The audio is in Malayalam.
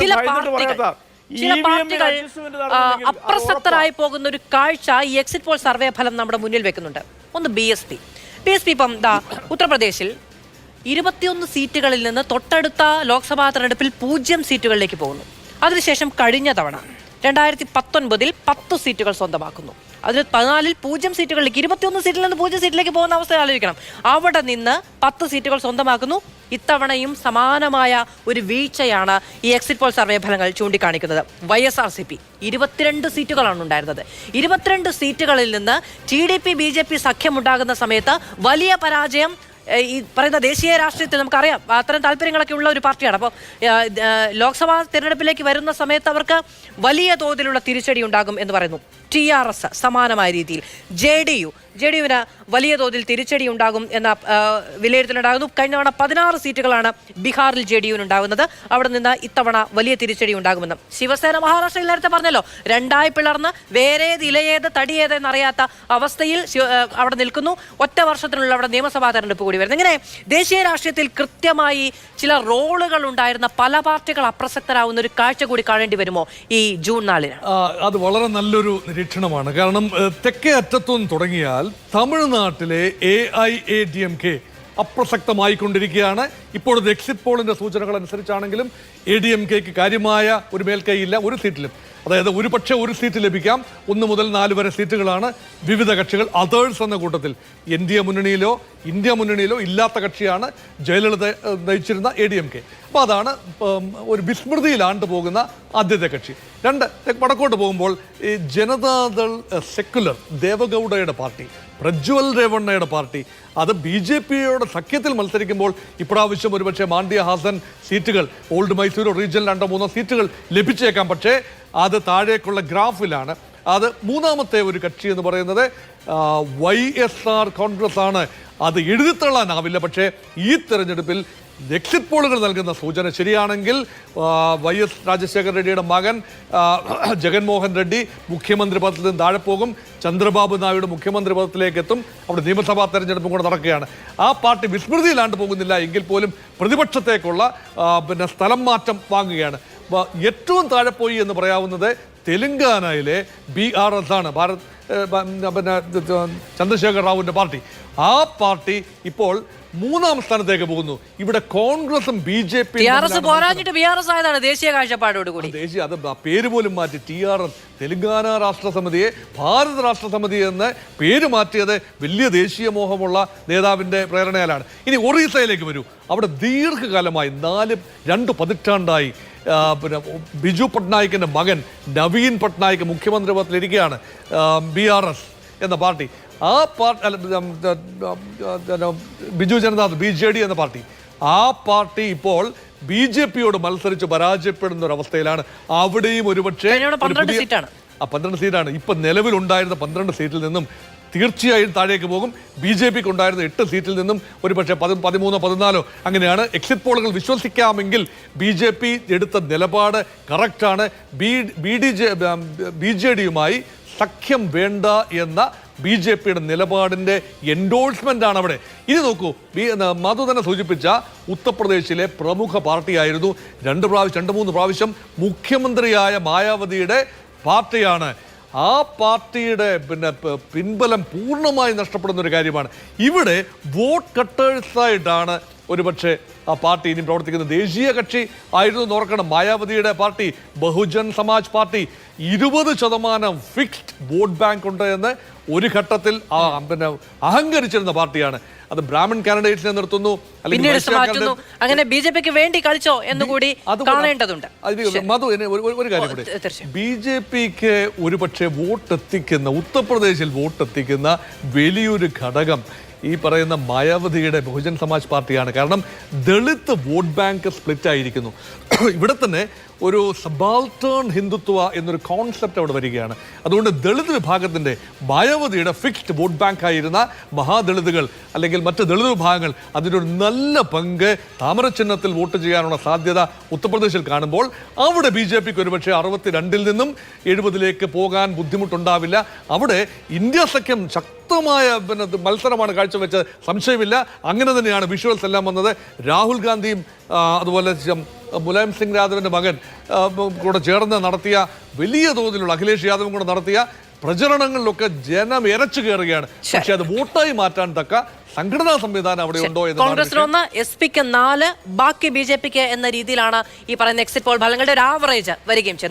ചില പാർട്ടികൾ ചില പാർട്ടികൾ അപ്രസക്തരായി പോകുന്ന ഒരു കാഴ്ച ഈ എക്സിറ്റ് പോൾ സർവേ ഫലം നമ്മുടെ മുന്നിൽ വെക്കുന്നുണ്ട്. ഒന്ന് B S P B S P ഇപ്പം ദാ ഉത്തർപ്രദേശിൽ ഇരുപത്തിയൊന്ന് സീറ്റുകളിൽ നിന്ന് തൊട്ടടുത്ത ലോക്സഭാ തെരഞ്ഞെടുപ്പിൽ പൂജ്യം സീറ്റുകളിലേക്ക് പോകുന്നു. അതിനുശേഷം കഴിഞ്ഞ തവണ രണ്ടായിരത്തി പത്തൊൻപതിൽ പത്ത് സീറ്റുകൾ സ്വന്തമാക്കുന്നു. അതിൽ പതിനാലിൽ പൂജ്യം സീറ്റുകളിലേക്ക് ഇരുപത്തിയൊന്ന് സീറ്റിൽ നിന്ന് പൂജ്യം സീറ്റിലേക്ക് പോകുന്ന അവസ്ഥ ആലോചിക്കണം. അവിടെ നിന്ന് പത്ത് സീറ്റുകൾ സ്വന്തമാക്കുന്നു. ഇത്തവണയും സമാനമായ ഒരു വീഴ്ചയാണ് ഈ എക്സിറ്റ് പോൾ സർവേ ഫലങ്ങൾ ചൂണ്ടിക്കാണിക്കുന്നത്. Y S R C P ഇരുപത്തിരണ്ട് സീറ്റുകളാണ് ഉണ്ടായിരുന്നത്. ഇരുപത്തിരണ്ട് സീറ്റുകളിൽ നിന്ന് T D P B J P സഖ്യമുണ്ടാകുന്ന സമയത്ത് വലിയ പരാജയം ഈ പറയുന്ന ദേശീയ രാഷ്ട്രീയത്തിൽ നമുക്കറിയാം. അത്തരം താല്പര്യങ്ങളൊക്കെ ഉള്ള ഒരു പാർട്ടിയാണ്. അപ്പോൾ ലോക്സഭാ തിരഞ്ഞെടുപ്പിലേക്ക് വരുന്ന സമയത്ത് അവർക്ക് വലിയ തോതിലുള്ള തിരിച്ചടി ഉണ്ടാകും എന്ന് പറയുന്നു. ടി ആർ എസ് സമാനമായ രീതിയിൽ. J D U J D യുവിന് വലിയ തോതിൽ തിരിച്ചടി ഉണ്ടാകും എന്ന വിലയിരുത്തലുണ്ടാകുന്നു. കഴിഞ്ഞ തവണ പതിനാറ് സീറ്റുകളാണ് ബീഹാറിൽ ജെ ഡി യുവിനുണ്ടാകുന്നത്. അവിടെ നിന്ന് ഇത്തവണ വലിയ തിരിച്ചടി ഉണ്ടാകുമെന്ന്. ശിവസേന മഹാരാഷ്ട്രയിൽ നേരത്തെ പറഞ്ഞല്ലോ രണ്ടായി പിളർന്ന് വേരേത് ഇലയേത് തടിയേതെന്നറിയാത്ത അവസ്ഥയിൽ അവിടെ നിൽക്കുന്നു. ഒറ്റ വർഷത്തിനുള്ള അവിടെ നിയമസഭാ തെരഞ്ഞെടുപ്പ് കൂടി വരുന്നു ഇങ്ങനെ ദേശീയ രാഷ്ട്രീയത്തിൽ കൃത്യമായി ചില റോളുകൾ ഉണ്ടായിരുന്ന പല പാർട്ടികൾ അപ്രസക്തരാകുന്ന ഒരു കാഴ്ച കൂടി കാണേണ്ടി വരുമോ ഈ ജൂൺ നാലിന്? അത് വളരെ നല്ലൊരു നിരീക്ഷണമാണ്. കാരണം തെക്കേ അറ്റത്തുനിന്ന് തുടങ്ങിയാൽ തമിഴ്നാട്ടിലെ A I A D M K അപ്രസക്തമായിക്കൊണ്ടിരിക്കുകയാണ്. ഇപ്പോൾ എക്സിറ്റ് പോളിന്റെ സൂചനകൾ അനുസരിച്ചാണെങ്കിലും എ ഡി എം കെക്ക് കാര്യമായ ഒരു മേൽക്കൈയില്ല ഒരു സീറ്റിലും. അതായത് ഒരു പക്ഷേ ഒരു സീറ്റ് ലഭിക്കാം. ഒന്ന് മുതൽ നാല് വരെ സീറ്റുകളാണ് വിവിധ കക്ഷികൾ. അതേഴ്സ് എന്ന കൂട്ടത്തിൽ എൻ ഡി എ മുന്നണിയിലോ ഇന്ത്യ മുന്നണിയിലോ ഇല്ലാത്ത കക്ഷിയാണ് ജയലളിത നയിച്ചിരുന്ന എ ഡി എം കെ അപ്പോൾ അതാണ് ഒരു വിസ്മൃതിയിലാണ്ട് പോകുന്ന ആദ്യത്തെ കക്ഷി. രണ്ട് വടക്കോട്ട് പോകുമ്പോൾ ഈ ജനതാദൾ സെക്കുലർ ദേവഗൗഡയുടെ പാർട്ടി പ്രജ്വൽ രേവണ്ണയുടെ പാർട്ടി. അത് ബി ജെ പിയുടെ സഖ്യത്തിൽ മത്സരിക്കുമ്പോൾ ഇപ്രാവശ്യം ഒരുപക്ഷെ മാണ്ഡ്യ ഹാസൻ സീറ്റുകൾ ഓൾഡ് മൈസൂർ റീജിയൻ രണ്ടോ മൂന്നോ സീറ്റുകൾ ലഭിച്ചേക്കാം. പക്ഷേ അത് താഴേക്കുള്ള ഗ്രാഫിലാണ്. അത് മൂന്നാമത്തെ ഒരു കക്ഷി എന്ന് പറയുന്നത് വൈ എസ് ആർ കോൺഗ്രസ് ആണ് അത് എഴുതിത്തള്ളാനാവില്ല പക്ഷേ ഈ തെരഞ്ഞെടുപ്പിൽ എക്സിറ്റ് പോളുകൾ നൽകുന്ന സൂചന ശരിയാണെങ്കിൽ വൈ എസ് രാജശേഖർ റെഡ്ഡിയുടെ മകൻ ജഗൻമോഹൻ റെഡ്ഡി മുഖ്യമന്ത്രി പദത്തിൽ നിന്ന് താഴെ പോകും. ചന്ദ്രബാബു നായിഡു മുഖ്യമന്ത്രി പദത്തിലേക്ക് എത്തും. അവിടെ നിയമസഭാ തെരഞ്ഞെടുപ്പും കൂടെ നടക്കുകയാണ്. ആ പാർട്ടി വിസ്മൃതിയിലാണ്ട് പോകുന്നില്ല. എങ്കിൽ പോലും പ്രതിപക്ഷത്തേക്കുള്ള പിന്നെ സ്ഥലം മാറ്റം വാങ്ങുകയാണ്. ഏറ്റവും താഴെ പോയി എന്ന് പറയാവുന്നത് തെലുങ്കാനയിലെ ബി ആർ എസ് ആണ്. ഭാരത് പിന്നെ ചന്ദ്രശേഖർ റാവുവിന്റെ പാർട്ടി. ആ പാർട്ടി ഇപ്പോൾ മൂന്നാം സ്ഥാനത്തേക്ക് പോകുന്നു. ഇവിടെ കോൺഗ്രസും ബി ജെ പി പോരാഞ്ഞിട്ട് ബി ആർ എസ് ആയതാണ് ദേശീയ കാഴ്ചപ്പാടോട് കൂടി. ദേശീയ അത് പേര് പോലും മാറ്റി. ടി ആർ എസ് തെലുങ്കാന രാഷ്ട്ര സമിതിയെ ഭാരത രാഷ്ട്ര സമിതി എന്ന് പേര് മാറ്റിയത് വലിയ ദേശീയ മോഹമുള്ള നേതാവിന്റെ പ്രേരണയാലാണ്. ഇനി ഒറീസയിലേക്ക് വരൂ. അവിടെ ദീർഘകാലമായി നാല് രണ്ട് പതിറ്റാണ്ടായി പിന്നെ ബിജു പട്നായിക്കിന്റെ മകൻ നവീൻ പട്നായിക്ക് മുഖ്യമന്ത്രി പദത്തിലിരിക്കുകയാണ്. ബി ആർ എസ് എന്ന പാർട്ടി. ആ party Biju Janata Dal B J D എന്ന പാർട്ടി. ആ പാർട്ടി ഇപ്പോൾ ബി ജെ പിയോട് മത്സരിച്ച് പരാജയപ്പെടുന്ന ഒരു അവസ്ഥയിലാണ് അവിടെയും ഒരുപക്ഷെ ഒരു പന്ത്രണ്ട് പുതിയ- സീറ്റാണ്. ആ പന്ത്രണ്ട് സീറ്റാണ്. ഇപ്പൊ നിലവിലുണ്ടായിരുന്ന പന്ത്രണ്ട് സീറ്റിൽ നിന്നും തീർച്ചയായും താഴേക്ക് പോകും. ബി ജെ പിക്ക് ഉണ്ടായിരുന്ന എട്ട് സീറ്റിൽ നിന്നും ഒരു പക്ഷേ പതി പതിമൂന്നോ പതിനാലോ അങ്ങനെയാണ് എക്സിറ്റ് പോളുകൾ വിശ്വസിക്കാമെങ്കിൽ ബി ജെ പി എടുത്ത നിലപാട് കറക്റ്റാണ് B B D J B J ഡിയുമായി സഖ്യം വേണ്ട എന്ന ബി ജെ പിയുടെ നിലപാടിന്റെ എൻഡോഴ്സ്മെന്റ് ആണ് അവിടെ. ഇനി നോക്കൂ ബി മധു തന്നെ സൂചിപ്പിച്ച ഉത്തർപ്രദേശിലെ പ്രമുഖ പാർട്ടിയായിരുന്നു. രണ്ട് പ്രാവശ്യം രണ്ട് മൂന്ന് പ്രാവശ്യം മുഖ്യമന്ത്രിയായ മായാവതിയുടെ പാർട്ടിയാണ്. ആ പാർട്ടിയുടെ പിന്നെ പിൻബലം പൂർണമായി നഷ്ടപ്പെടുന്ന ഒരു കാര്യമാണ്. ഇവിടെ വോട്ട് കട്ടേഴ്സായിട്ടാണ് ഒരുപക്ഷെ ആ പാർട്ടി ഇനി പ്രവർത്തിക്കുന്ന ദേശീയ കക്ഷി ആയിരുന്നു എന്ന് ഓർക്കണം. മായാവതിയുടെ പാർട്ടി ബഹുജൻ സമാജ് പാർട്ടി ഇരുപത് ശതമാനം ഫിക്സ്ഡ് വോട്ട് ബാങ്ക് ഉണ്ട് എന്ന് ഒരു ഘട്ടത്തിൽ ആ പിന്നെ അഹങ്കരിച്ചിരുന്ന പാർട്ടിയാണ്. അത് ബ്രാഹ്മൺ കാൻഡിഡേറ്റ്സിനെ നിർത്തുന്നു അല്ലെങ്കിൽ അങ്ങനെ ബി ജെ പിക്ക് വേണ്ടി കളിച്ചോ എന്ന് കൂടി കാണേണ്ടതുണ്ട്. മധു ഒരു കാര്യം കൂടി. ബി ജെ പിക്ക് ഒരുപക്ഷെ വോട്ട് എത്തിക്കുന്ന ഉത്തർപ്രദേശിൽ വോട്ട് എത്തിക്കുന്ന വലിയൊരു ഘടകം ഈ പറയുന്ന മായാവതിയുടെ ബഹുജൻ സമാജ് പാർട്ടിയാണ്. കാരണം ദളിത് വോട്ട് ബാങ്ക് സ്പ്ലിറ്റ് ആയിരിക്കുന്നു ഇവിടെ തന്നെ ഒരു സബാൾട്ടേൺ ഹിന്ദുത്വ എന്നൊരു കോൺസെപ്റ്റ് അവിടെ വരികയാണ്. അതുകൊണ്ട് ദളിത് വിഭാഗത്തിന്റെ മായാവതിയുടെ ഫിക്സ്ഡ് വോട്ട് ബാങ്ക് ആയിരുന്ന മഹാദളിതുകൾ അല്ലെങ്കിൽ മറ്റ് ദളിത് വിഭാഗങ്ങൾ അതിനൊരു നല്ല പങ്ക് താമരചിഹ്നത്തിൽ വോട്ട് ചെയ്യാനുള്ള സാധ്യത ഉത്തർപ്രദേശിൽ കാണുമ്പോൾ അവിടെ ബി ജെ പിക്ക് ഒരുപക്ഷെ അറുപത്തിരണ്ടിൽ നിന്നും എഴുപതിലേക്ക് പോകാൻ ബുദ്ധിമുട്ടുണ്ടാവില്ല. അവിടെ ഇന്ത്യ സഖ്യം ശക്തമായ പിന്നെ മത്സരമാണ് കാഴ്ചവെച്ചത്. സംശയമില്ല. അങ്ങനെ തന്നെയാണ് വിഷ്വൽസ് എല്ലാം വന്നത്. രാഹുൽ ഗാന്ധിയും അതുപോലെ മുലായം സിംഗ് യാദവിന്റെ മകൻ കൂടെ ചേർന്ന് നടത്തിയ വലിയ തോതിലുള്ള അഖിലേഷ് യാദവും കൂടെ നടത്തിയ പ്രചരണങ്ങളിലൊക്കെ ജനം ഇരച്ചു കയറുകയാണ്. പക്ഷെ അത് വോട്ടായി മാറ്റാൻ തക്ക സംഘടനാ സംവിധാനം അവിടെ ഉണ്ടോ എന്ന് കോൺഗ്രസിന് ഒന്ന് എസ് പിക്ക് നാല് ബാക്കി ബി ജെ പിക്ക് എന്ന രീതിയിലാണ് ഈ പറയുന്ന എക്സിറ്റ് പോൾ ഫലങ്ങളുടെ ഒരു ആവറേജ് വരികയും ചെയ്യുന്നത്.